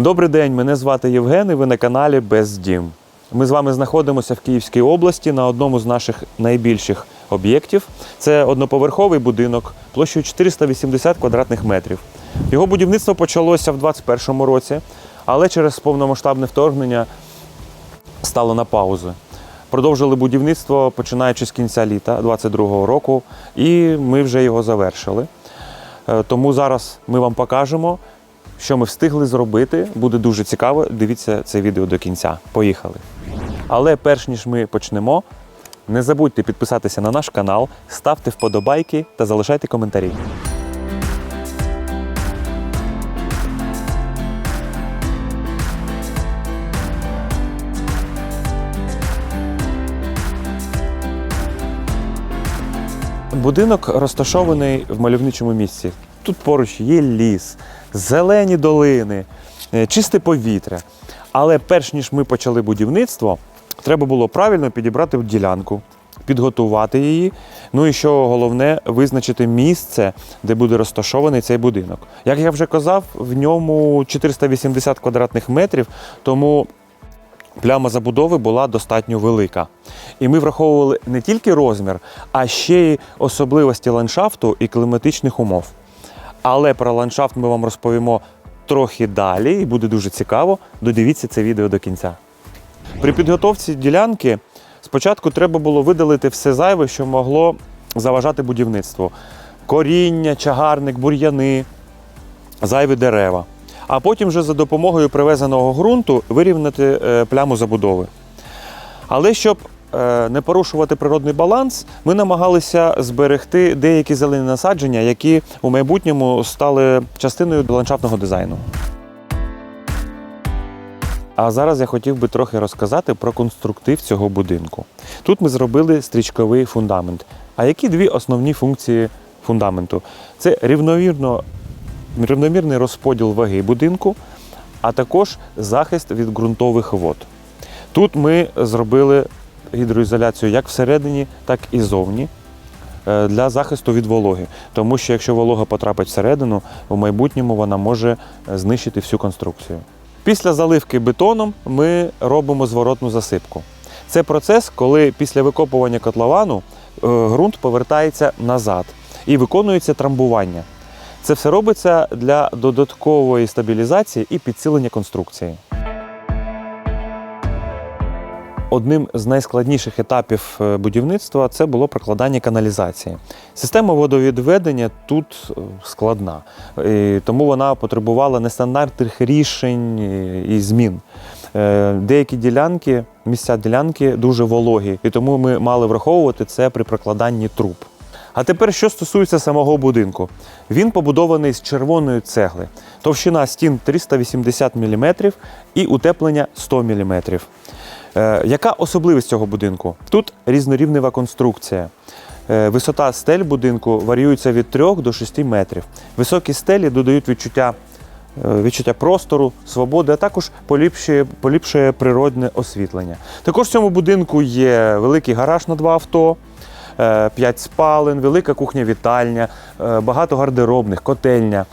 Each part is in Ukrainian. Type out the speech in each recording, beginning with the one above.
Добрий день, мене звати Євген і ви на каналі Бездім. Ми з вами знаходимося в Київській області на одному з наших найбільших об'єктів. Це одноповерховий будинок площею 480 квадратних метрів. Його будівництво почалося в 2021 році, але через повномасштабне вторгнення стало на паузу. Продовжили будівництво починаючи з кінця літа 2022 року, і ми вже його завершили. Е, Тому зараз ми вам покажемо, що ми встигли зробити. Буде дуже цікаво. Дивіться це відео до кінця. Поїхали. Але перш ніж ми почнемо, не забудьте підписатися на наш канал, ставте вподобайки та залишайте коментарі. Будинок розташований в мальовничому місці. Тут поруч є ліс, зелені долини, е, чисте повітря. Але перш ніж ми почали будівництво, треба було правильно підібрати ділянку, підготувати її. Ну і що головне, визначити місце, де буде розташований цей будинок. Як я вже казав, в ньому 480 квадратних метрів, тому пляма забудови була достатньо велика. І ми враховували не тільки розмір, а ще й особливості ландшафту і кліматичних умов. Але про ландшафт ми вам розповімо трохи далі, і буде дуже цікаво. Додивіться це відео до кінця. При підготовці ділянки спочатку треба було видалити все зайве, що могло заважати будівництву: коріння, чагарник, бур'яни, зайві дерева. А потім вже за допомогою привезеного ґрунту вирівняти е, пляму забудови. Але щоб не порушувати природний баланс, ми намагалися зберегти деякі зелені насадження, які у майбутньому стали частиною ландшафтного дизайну. А зараз я хотів би трохи розказати про конструктив цього будинку. Тут ми зробили стрічковий фундамент. А які дві основні функції фундаменту? Це рівновірно, рівномірний розподіл ваги будинку, а також захист від ґрунтових вод. Тут ми зробили гідроізоляцію як всередині, так і зовні е, для захисту від вологи. Тому що якщо волога потрапить всередину, в майбутньому вона може е, знищити всю конструкцію. Після заливки бетоном ми робимо зворотну засипку. Це процес, коли після викопування котловану е, ґрунт повертається назад і виконується трамбування. Це все робиться для додаткової стабілізації і підсилення конструкції. Одним з найскладніших етапів е, будівництва це було прокладання каналізації. Система водовідведення тут е, складна, тому вона потребувала нестандартних рішень е, і змін. Деякі ділянки, місця ділянки дуже вологі, і тому ми мали враховувати це при прокладанні труб. А тепер, що стосується самого будинку, він побудований з червоної цегли, товщина стін 380 мм і утеплення 100 мм. Е, яка особливість цього будинку? Тут різнорівнева конструкція. Е, Висота стель будинку варіюється від 3 до 6 метрів. Високі стелі додають відчуття, е, відчуття простору, свободи, а також поліпшує, поліпшує природне освітлення. Також в цьому будинку є великий гараж на два авто. 5 спален, велика кухня-вітальня, багато гардеробних, котельня.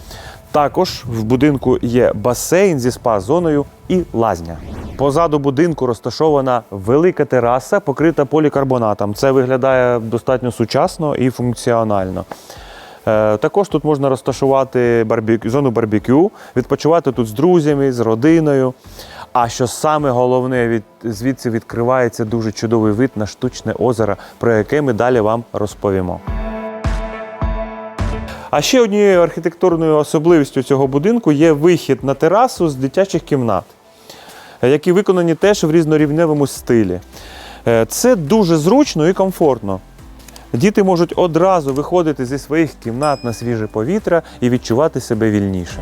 Також в будинку є басейн зі спа-зоною і лазня. Позаду будинку розташована велика тераса, покрита полікарбонатом. Це виглядає достатньо сучасно і функціонально. Е, Також тут можна розташувати барбі... зону барбекю, відпочивати тут з друзями, з родиною. А що саме головне, від... звідси відкривається дуже чудовий вид на штучне озеро, про яке ми далі вам розповімо. А ще однією архітектурною особливістю цього будинку є вихід на терасу з дитячих кімнат, е, які виконані теж в різнорівневому стилі. Е, Це дуже зручно і комфортно. Діти можуть одразу виходити зі своїх кімнат на свіже повітря і відчувати себе вільніше.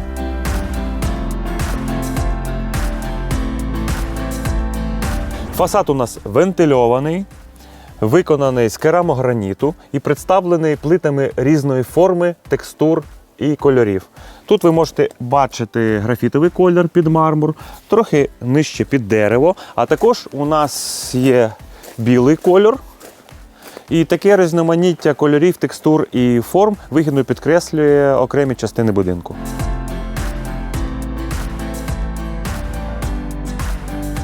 Фасад у нас вентильований, виконаний з керамограніту і представлений плитами різної форми, текстур і кольорів. Тут ви можете бачити графітовий колір під мармур, трохи нижче під дерево, а також у нас є білий кольор. І таке різноманіття кольорів, текстур і форм вигідно підкреслює окремі частини будинку.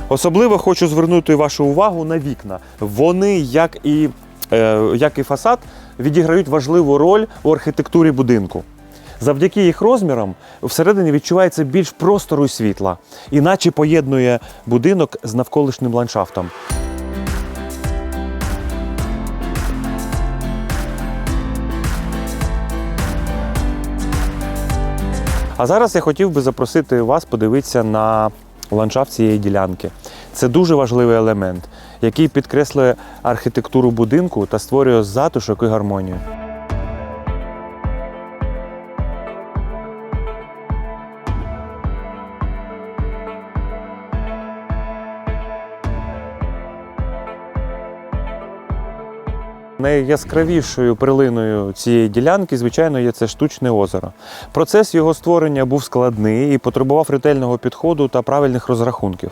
Особливо хочу звернути вашу увагу на вікна. Вони, як і, е, як і фасад, відіграють важливу роль у архітектурі будинку. Завдяки їх розмірам всередині відчувається більш простору і світла, іначе поєднує будинок з навколишнім ландшафтом. А зараз я хотів би запросити вас подивитися на ландшафт цієї ділянки. Це дуже важливий елемент, який підкреслює архітектуру будинку та створює затишок і гармонію. Найяскравішою перлиною цієї ділянки, звичайно, є це штучне озеро. Процес його створення був складний і потребував ретельного підходу та правильних розрахунків.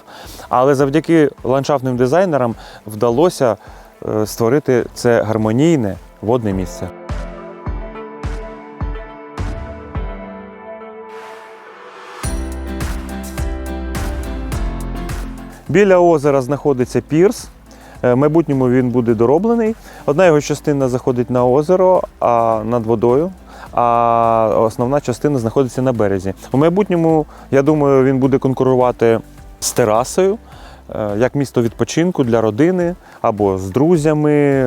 Але завдяки ландшафтним дизайнерам вдалося е, створити це гармонійне водне місце. Біля озера знаходиться пірс. Е, В майбутньому він буде дороблений. Одна його частина заходить на озеро а над водою, а основна частина знаходиться на березі. У майбутньому, я думаю, він буде конкурувати з терасою. е, Як місто відпочинку для родини або з друзями,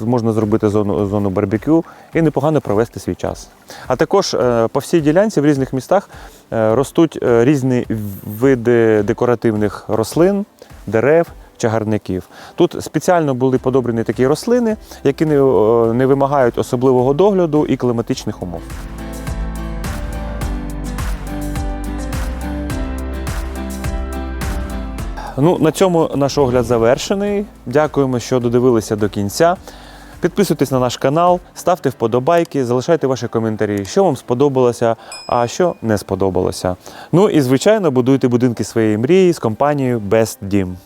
можна зробити зону, зону барбекю і непогано провести свій час. А також е, по всій ділянці в різних містах ростуть різні види декоративних рослин, дерев, чагарників. Тут спеціально були подобрані такі рослини, які не, не вимагають особливого догляду і кліматичних умов. Ну, на цьому наш огляд завершений. Дякуємо, що додивилися до кінця. Підписуйтесь на наш канал, ставте вподобайки, залишайте ваші коментарі, що вам сподобалося, а що не сподобалося. Ну і звичайно, будуйте будинки своєї мрії з компанією Best Dім.